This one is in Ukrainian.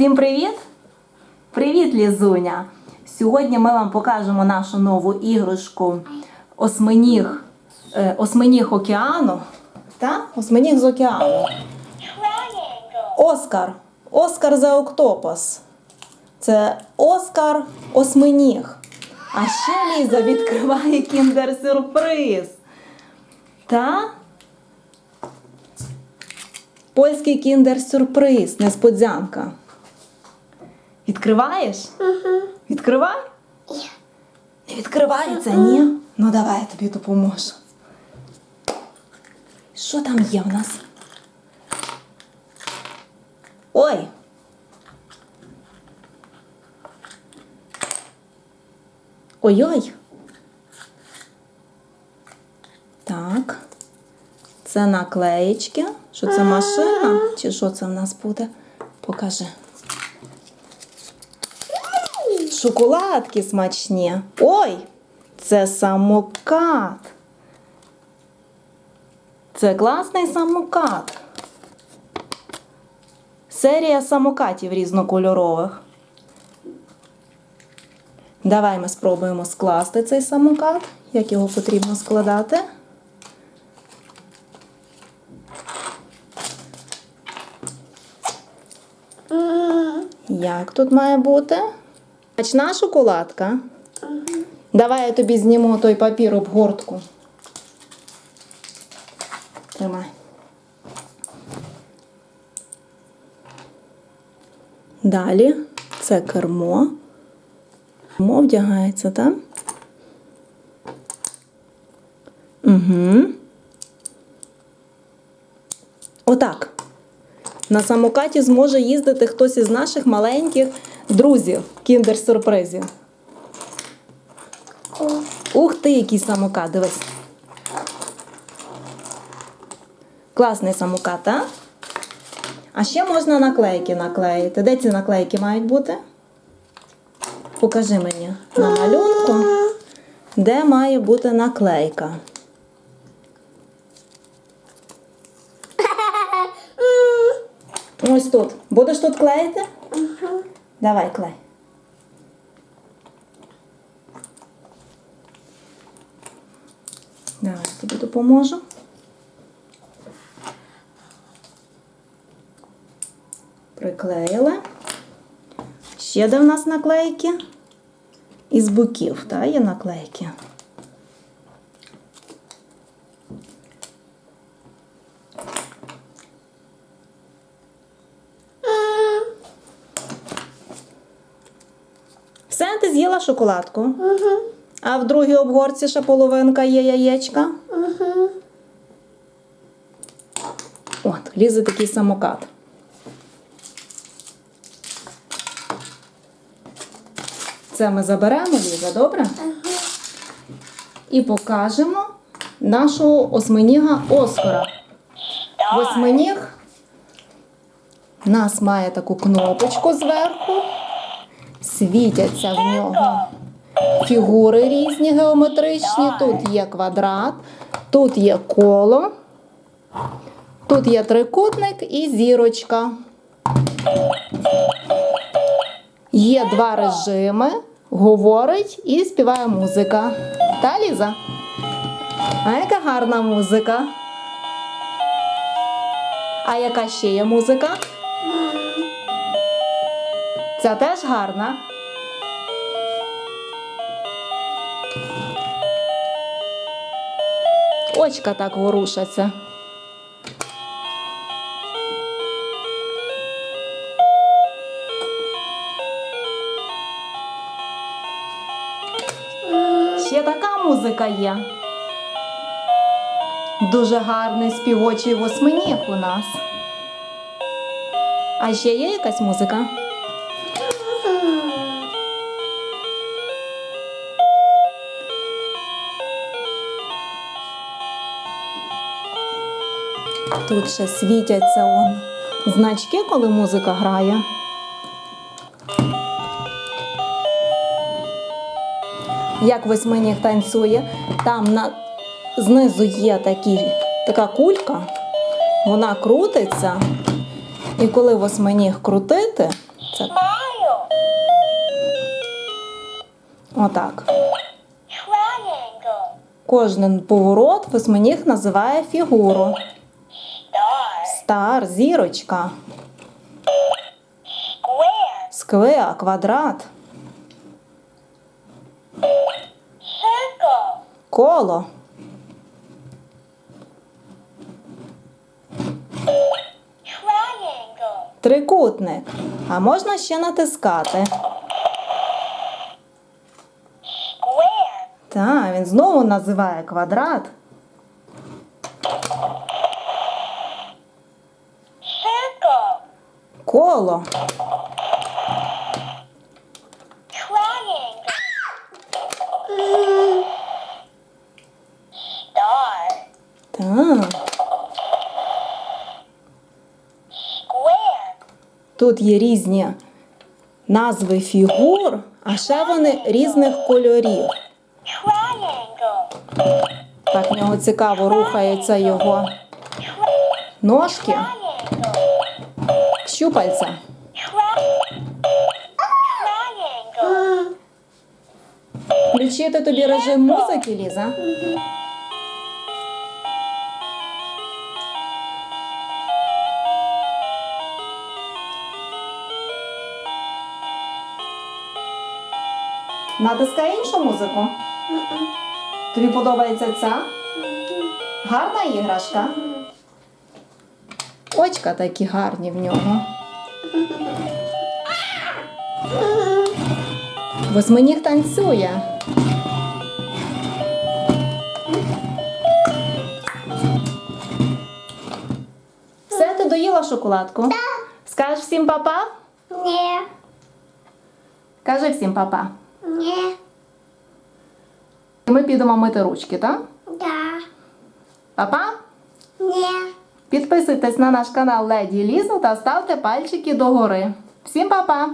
Всім привіт! Привіт, Лізуня! Сьогодні ми вам покажемо нашу нову іграшку Осьминіг, е, Осьминіг океану. Та? Осьминіг з океану. Оскар. Оскар за октопус. Це Оскар Осьминіг. А ще Ліза відкриває кіндер-сюрприз. Та? Польський кіндер-сюрприз, несподзянка. Відкриваєш? Відкривай? Не відкривається, ні? Ну давай я тобі допоможу. Що там є в нас? Ой. Ой-ой. Так. Це наклеєчки. Що це машина? Чи що це в нас буде? Покажи. Шоколадки смачні. Ой! Це самокат. Це класний самокат. Серія самокатів різнокольорових. Давай ми спробуємо скласти цей самокат. Як його потрібно складати? Як тут має бути? Смачна шоколадка. Давай я тобі зніму той папір обгортку. Тримай. Далі це кермо. Кермо вдягається, так? Угу. Отак. На самокаті зможе їздити хтось із наших маленьких друзів, кіндер-сюрпризів. Ух ти, який самокат, дивись. Класний самокат, а? А ще можна наклейки наклеїти. Де ці наклейки мають бути? Покажи мені на малюнку, де має бути наклейка. Ось тут. Будеш тут клеїти? Давай клей. Давай, тобі допоможу. Приклеїли. Ще де в нас наклейки? Із боків, так, є наклейки. Ти з'їла шоколадку? А в другій обгорці ще половинка є яєчка. От, лізе такий самокат. Це ми заберемо, Ліза, добре? І покажемо нашого осьминіга Оскара. Восьминіг у нас має таку кнопочку зверху, світяться в нього фігури різні геометричні. Тут є квадрат, тут є коло, тут є трикутник і зірочка. Є два режими, говорить і співає музика. Та, Ліза? А яка гарна музика? А яка ще є музика? Ця теж гарна. Очка так ворушаться. Ще така музика є. Дуже гарний співочий восьминіг у нас. А ще є якась музика? Тут ще світяться он значки, коли музика грає. Як восьминіг танцює, там на, знизу є такі, така кулька, вона крутиться, і коли восьминіг крутити, це? Отак. Кожен поворот восьминіг називає фігуру. Стар, зірочка, сквер, квадрат, коло, трикутник. А можна ще натискати. Так, він знову називає квадрат. Коло. Тут є різні назви фігур, а ще вони різних кольорів. Так в нього цікаво рухаються його ножки. Щупальця. Включити тобі режим музики, Ліза? Натискай іншу музику. Тобі подобається ця? Гарна іграшка? Очка такі гарні в нього. Восьминіг танцює. Все, ти доїла шоколадку? Так. Скажеш всім папа? Nie. Кажи всім папа. Nie. Ми підемо мити ручки, так? Da. Папа? Підписуйтесь на наш канал Леді Ліза та ставте пальчики догори. Всім папа!